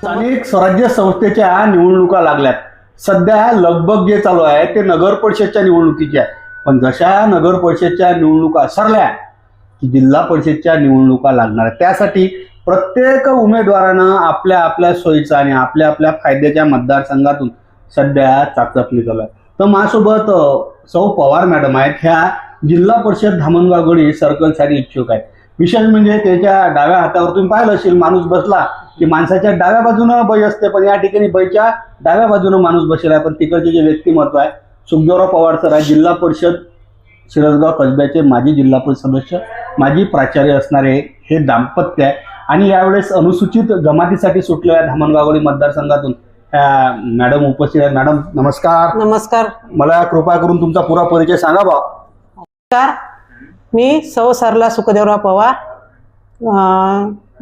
स्थानिक स्वराज्य संस्थेच्या निवडणुका लागल्यात. सध्या लगबग जे चालू आहे ते नगर परिषदच्या निवडणुकीचे आहे. पण जशा नगर परिषदच्या निवडणुका सरल्या की जिल्हा परिषदच्या निवडणुका लागणार आहेत. त्यासाठी प्रत्येक उमेदवारानं आपल्या आपल्या सोयीचा आणि आपल्या आपल्या फायद्याच्या मतदारसंघातून सध्या चाचपणी चालू आहे. तर माझ्यासोबत सौ पवार मॅडम आहेत. ह्या जिल्हा परिषद धामणगाव गडी सर्कलसाठी इच्छुक आहेत. विशेष म्हणजे त्याच्या डाव्या हातावर तुम्ही पाहिलं असेल माणूस बसला की माणसाच्या डाव्या बाजूनं बाई असते पण या ठिकाणी बाईच्या डाव्या बाजूनं माणूस बसेला आहे. पण तिकडचे जे व्यक्तिमत्व आहे सुखदेवराव पवार सर आहे जिल्हा परिषद शिरसगाव कसब्याचे माजी जिल्हा परिषद सदस्य माजी प्राचार्य असणारे हे दाम्पत्य आहे. आणि यावेळेस अनुसूचित जमातीसाठी सुटलेल्या धामणगावडी मतदारसंघातून मॅडम उपस्थित आहेत. मॅडम नमस्कार. नमस्कार. मला कृपा करून तुमचा पुरा परिचय सांगा बा नमस्कार. मी सौ सरला सुखदेवराव पवार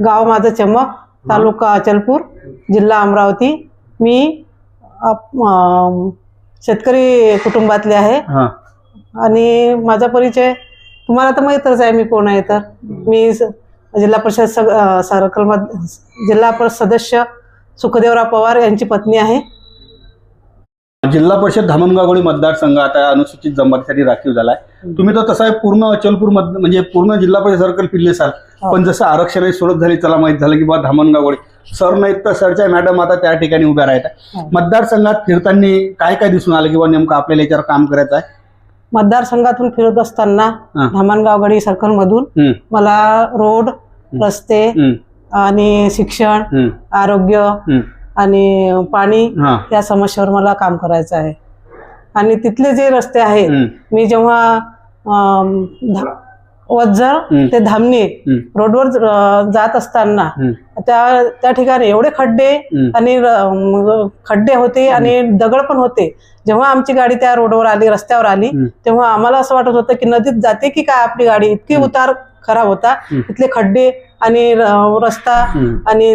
गाव माझं चमक तालुका अचलपूर जिल्हा अमरावती. मी शेतकरी कुटुंबातले आहे. हां. आणि माझा परिचय तुम्हाला तर माहीतच आहे मी कोण आहे तर. मी जिल्हा परिषद सग सर्कलमध जिल्हा परिषद सदस्य सुखदेवराव पवार यांची पत्नी आहे. जिल्हा परिषद धामणगावडी मतदारसंघ आता अनुसूचित जमातीसाठी राखीव झालाय. तुम्ही तर तसा पूर्ण अचलपूर मध म्हणजे पूर्ण जिल्हा परिषद सर्कल फिरले साल. हो. पण जसं आरक्षण सोडत झाली चला माहीत झालं की बा धामणगावडी सर नाहीत तर सरच्या मॅडम आता त्या ठिकाणी उभ्या राहत आहे. हो. मतदारसंघात फिरताना काय काय दिसून आलं की बा नेमकं आपल्याला याच्यावर काम करायचं आहे? मतदारसंघातून फिरत असताना हा. धामणगाव गडी सर्कलमधून हम्म, मला रोड रस्ते आणि शिक्षण आरोग्य. आणि पाणी हा, या समस्येवर मला काम करायचं आहे. आणि तिथले जे रस्ते आहेत मी जेव्हा हम्म. ते धामणी रोडवर जात असताना त्या त्या ठिकाणी एवढे खड्डे. आणि खड्डे होते आणि दगड पण होते जेव्हा आमची गाडी त्या रोडवर आली रस्त्यावर आली. तेव्हा आम्हाला असं वाटत होतं की नदीत जाते की काय आपली गाडी इतकी उतार खराब होता. तिथले खड्डे आणि रस्ता आणि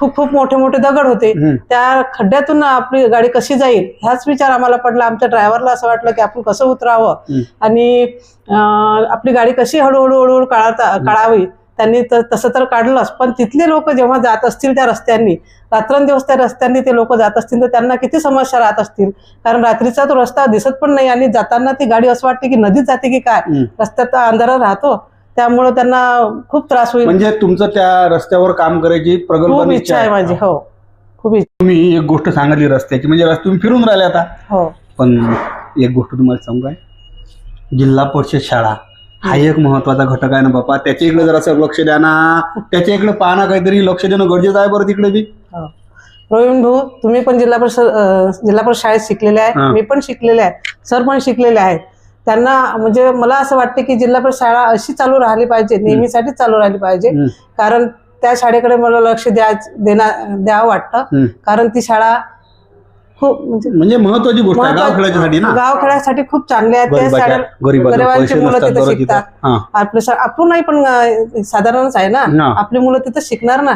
खूप खूप मोठे मोठे दगड होते. त्या खड्ड्यातून आपली गाडी कशी जाईल ह्याच विचार आम्हाला पडला. आमच्या ड्रायव्हरला असं वाटलं की आपण कसं उतरावं. आणि आपली गाडी कशी हळूहळू हळूहळू काढता काढावी? त्यांनी तसं तर काढलंच. पण तिथले लोक जेव्हा जात असतील त्या रस्त्यांनी रात्रंदिवस त्या रस्त्यांनी ते लोक जात असतील तर त्यांना किती समस्या राहत असतील? कारण रात्रीचा तो रस्ता दिसत पण नाही आणि जाताना ती गाडी असं वाटते की नदीत जाते की काय. रस्त्यात अंधारा राहतो. त्यामुळं त्यांना खूप त्रास होईल. म्हणजे तुमचं त्या रस्त्यावर काम करायची खूप प्रगल्भ इच्छा आहे माझी हो. खूप इच्छा. तुम्ही एक गोष्ट सांगितली रस्त्याची म्हणजे रस्ते तुम्ही फिरून राहिले आता. हो. पण एक गोष्ट तुम्हाला सांगू काय? जिल्हा परिषद शाळा हा एक महत्त्वाचा घटक आहे ना बापा. त्याच्या इकडे जरासं लक्ष द्या ना. त्याच्या इकडे पाहा ना काहीतरी लक्ष देणं गरजेचं आहे बरं तिकडे बी. हो. प्रवीण भाऊ तुम्ही पण जिल्हा परिषद अं, जिल्हा परिषद शाळेत शिकलेले हा. आहे मी पण शिकलेले आहे. सर पण शिकलेले आहेत. त्यांना म्हणजे मला असं वाटतं की जिल्हा परिषद शाळा अशी चालू राहिली पाहिजे नेहमीसाठी चालू राहिली पाहिजे. कारण त्या शाळेकडे मला लक्ष द्या देणार द्यावं वाटतं. कारण ती शाळा खूप म्हणजे म्हणजे महत्वाची गोष्ट आहे गाव खेळासाठी खूप चांगले आहेत त्या गरीबाचे पैसे मुलं तिथे शिकतात. आपलं आपण नाही पण साधारणच आहे ना. आपली मुलं तिथं शिकणार ना.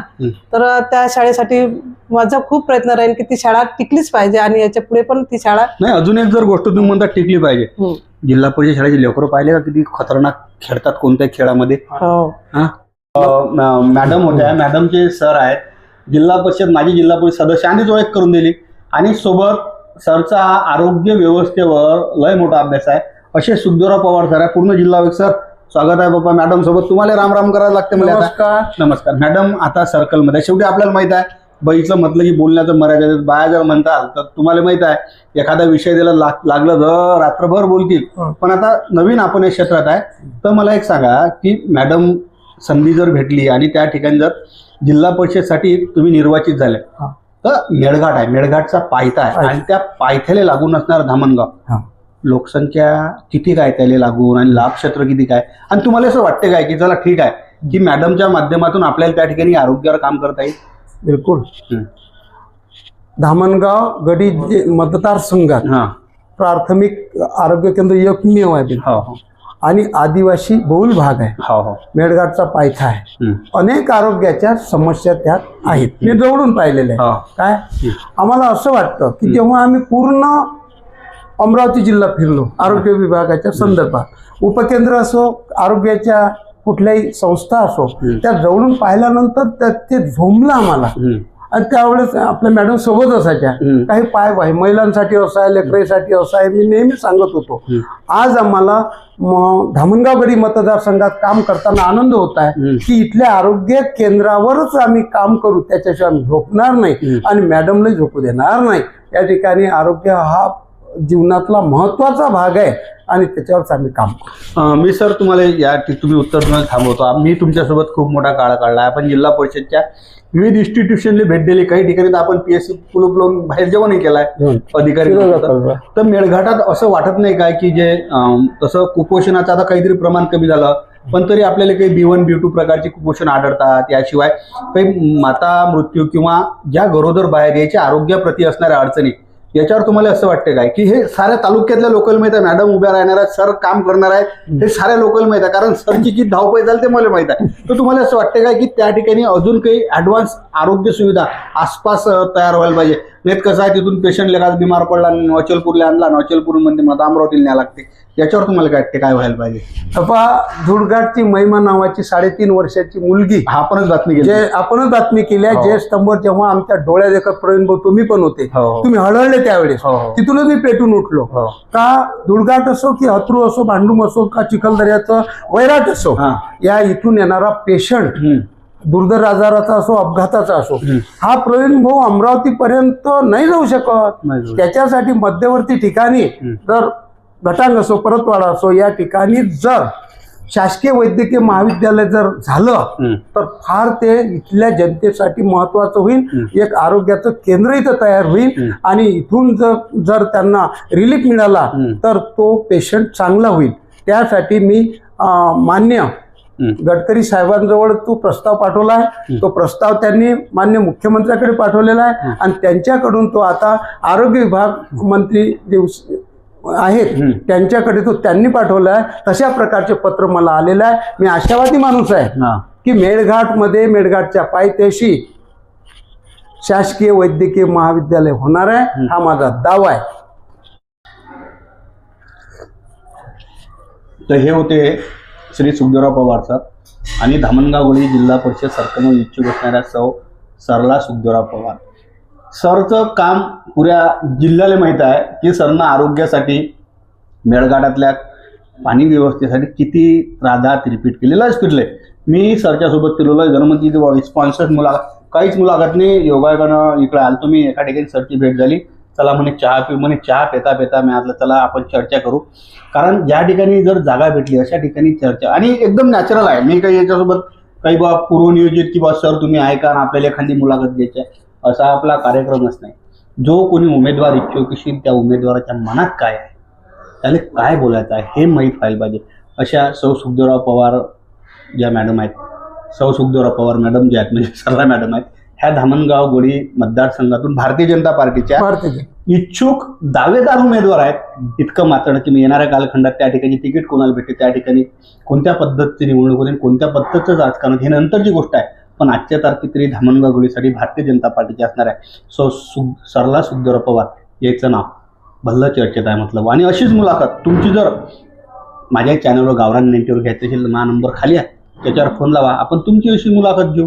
तर त्या शाळेसाठी माझा खूप प्रयत्न राहील की ती शाळा टिकलीच पाहिजे आणि याच्यापुढे पण ती शाळा नाही अजून एक जर गोष्ट तुम्ही म्हणता टिकली पाहिजे. जिल्हा परिषद शाळेची लेकरं पाहिले का किती खतरनाक खेळतात कोणत्या खेळामध्ये? हो. हा? मॅडम होत्या. मॅडमचे सर आहेत. जिल्हा परिषद माजी जिल्हा परिषद सदस्य. आणि ओळख करून दिली. आणि सोबत सरचा आरोग्य व्यवस्थेवर लय मोठा अभ्यास आहे. असे सुखदेवराव पवार सर आहे पूर्ण जिल्हा सर स्वागत आहे बाबा मॅडम सोबत. तुम्हाला राम राम करायला लागते मला आता. नमस्कार. नमस्कार. मॅडम आता सर्कलमध्ये शेवटी आपल्याला माहीत आहे बाईचं म्हटलं की बोलण्याचं मर्यादा. बाया जर म्हणताल तर तुम्हाला माहीत आहे एखादा विषय दिला लाग- लागलं तर रात्रभर बोलतील हं. पण आता नवीन आपण या क्षेत्रात आहे तर मला एक सांगा की मॅडम संधी जर भेटली आणि त्या ठिकाणी जर जिल्हा परिषदसाठी तुम्ही निर्वाचित झाले. तर मेळघाट आहे मेळघाटचा पायथा आहे. आणि त्या पायथ्याला लागून असणार धामणगाव. लोकसंख्या किती काय त्याला लागून आणि लाभ क्षेत्र किती काय आणि तुम्हाला असं वाटते काय की चला ठीक आहे की मॅडमच्या माध्यमातून आपल्याला त्या ठिकाणी आरोग्यावर काम करता येईल बिलकुल. धामणगाव गडी जे मतदारसंघात हा. प्राथमिक आरोग्य केंद्र एकमेव आहे. हो हो. आणि आदिवासी बहुल भाग आहे. हो हो. मेळघाटचा पायथा आहे. अनेक आरोग्याच्या समस्या त्यात आहेत. मी जवळून पाहिलेले आहे. हो. काय? आम्हाला असं वाटतं की जेव्हा आम्ही पूर्ण अमरावती जिल्हा फिरलो आरोग्य विभागाच्या संदर्भात. उपकेंद्र असो आरोग्याच्या कुठल्याही संस्था असो. त्या जवळून पाहिल्यानंतर त्या ते झोंबलं आम्हाला. आणि त्यावेळेस आपल्या मॅडम सोबत असायच्या. काही पाय बाय महिलांसाठी असं आहे लेकराईसाठी असं आहे मी नेहमी सांगत होतो. आज आम्हाला धामणगावगडी मतदारसंघात काम करताना आनंद होत आहे. की इथल्या आरोग्य केंद्रावरच आम्ही काम करू त्याच्याशिवाय आम्ही झोपणार नाही. आणि मॅडमलाही झोपू देणार नाही या ठिकाणी आरोग्य हा जीवनातला महत्त्वाचा भाग आहे आणि त्याच्यावरच आम्ही काम मी सर तुम्हाला या तुम्ही उत्तर देऊन थांबवतो. मी तुमच्यासोबत खूप मोठा काळ काढला. आपण जिल्हा परिषदच्या विविध इन्स्टिट्यूशनला भेट दिली. काही ठिकाणी तर आपण पीएससी कुलूप लावून बाहेर जेवणही केलाय. अधिकारी शिरोळ तर मेळघाटात असं वाटत नाही काय की जे तसं कुपोषणाचं आता काहीतरी प्रमाण कमी झालं पण तरी आपल्याला काही बी वन बी टू प्रकारचे कुपोषण आढळतात. याशिवाय काही माता मृत्यू किंवा ज्या गरोदर बाहेर याच्या आरोग्याप्रती असणाऱ्या अडचणी याच्यावर तुम्हाला असं वाटतं काय? की हे साऱ्या तालुक्यातल्या लोकल माहीत आहे मॅडम उभ्या राहणार आहेत सर काम करणार आहेत हे साऱ्या लोकल माहीत आहे कारण सरची जी धावपळ झाली ते मला माहीत आहे. तर तुम्हाला असं वाटतं काय की त्या ठिकाणी अजून काही ऍडव्हान्स आरोग्य सुविधा आसपास तयार व्हायला पाहिजे नाही तर कसं आहे तिथून पेशंट लेखात बिमार पडला आणि अचलपूरला आणला आणि अचलपूरमध्ये मला अमरावतीला न्याय लागते याच्यावर तुम्हाला काय वाटते काय व्हायला पाहिजे अप्पा धुडघाटची महिमा नावाची साडेतीन वर्षाची मुलगी आपणच बातमी जे गेली आपणच बातमी केली आहे हो. जे स्तंभ जेव्हा आमच्या डोळ्या देखत प्रवीण भाऊ तुम्ही पण होते हो, हो. तुम्ही हळहळले त्यावेळेस. तिथूनच मी पेटून उठलो. का दुर्गाट असो की हत्रू असो भांडूम असो का चिखलदऱ्याचं वैराट असो हा. या इथून येणारा पेशंट. दुर्धर आजाराचा असो अपघाताचा असो. हा प्रवीण भाऊ अमरावती पर्यंत नाही जाऊ शकत. त्याच्यासाठी मध्यवर्ती ठिकाणी. जर घटांग असो परतवाडा असो या ठिकाणी जर शासकीय वैद्यकीय महाविद्यालय जर झालं. तर फार ते इथल्या जनतेसाठी महत्वाचं होईल. एक आरोग्याचं केंद्र इथं तयार होईल. आणि इथून जर जर त्यांना रिलीफ मिळाला. तर तो पेशंट चांगला होईल त्यासाठी मी मान्य. गडकरी साहेबांजवळ तो प्रस्ताव पाठवला आहे. तो प्रस्ताव त्यांनी मान्य मुख्यमंत्र्याकडे पाठवलेला आहे. आणि त्यांच्याकडून तो आता आरोग्य विभाग मंत्री जे उस- आहेत. त्यांच्याकडे तो त्यांनी पाठवला आहे. तशा प्रकारचे पत्र मला आलेलं आहे. मी आशावादी माणूस आहे. की मेळघाटमध्ये मेळघाटच्या पायथ्याशी शासकीय वैद्यकीय महाविद्यालय होणार आहे. हा माझा दावा आहे. तर हे होते श्री सुखदेवराव पवार सर आणि धामणगावगोळी जिल्हा परिषद सरकारनं इच्छुक असणाऱ्या सौ सरला सुखदेवराव पवार. सरचं काम पुऱ्या जिल्ह्याला माहीत आहे की सरनं आरोग्यासाठी मेळघाटातल्या पाणी व्यवस्थेसाठी किती राधात रिपीट केलेलाच फिरले मी सरच्या सोबत फिरलो आहे जन्मती स्पॉन्सर्स मुलाखत काहीच मुलाखत नाही. योगायोगानं इकडे आलो तुम्ही एका ठिकाणी सरची भेट झाली. चला म्हणे चहा पिऊ म्हणे चहा पेता पेता मी आतलं चला आपण चर्चा करू. कारण ज्या ठिकाणी जर जागा भेटली अशा ठिकाणी चर्चा. आणि एकदम नॅचरल आहे. मी काही याच्यासोबत काही बा पूर्वनियोजित की बा सर तुम्ही ऐका आणि आपल्याला एखादी मुलाखत घ्यायची आहे. असा आपला कार्यक्रमच नाही. जो कोणी उमेदवार इच्छुक असेल त्या उमेदवाराच्या मनात काय आहे? त्याला काय बोलायचं आहे हे माहीत व्हायला पाहिजे. अशा सौ सुखदेवराव पवार ज्या मॅडम आहेत सौ सुखदेवराव पवार मॅडम ज्या आहेत म्हणजे सरला मॅडम आहेत ह्या धामणगाव गोळी मतदारसंघातून भारतीय जनता पार्टीच्या भारतीय इच्छुक दावेदार उमेदवार आहेत. इतकं मात्र की मी येणाऱ्या कालखंडात त्या ठिकाणी तिकीट कोणाला भेटते त्या ठिकाणी कोणत्या पद्धतीची निवडणूक होते आणि कोणत्या पद्धतीचं राजकारण हे नंतरची गोष्ट आहे. पण आजच्या तारखेत तरी धामणगाव गोळीसाठी भारतीय जनता पार्टीची असणार आहे. सो सु सरला सुखदेवराव पवार याचं नाव. भल्लं चर्चेत आहे म्हटलं. आणि अशीच मुलाखत तुमची जर माझ्या चॅनलवर गावरान नेटवर घ्यायचं असेल तर माझा नंबर खाली आहे. त्याच्यावर फोन लावा. आपण तुमची अशी मुलाखत घेऊ.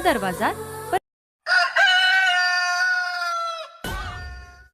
दरवाजा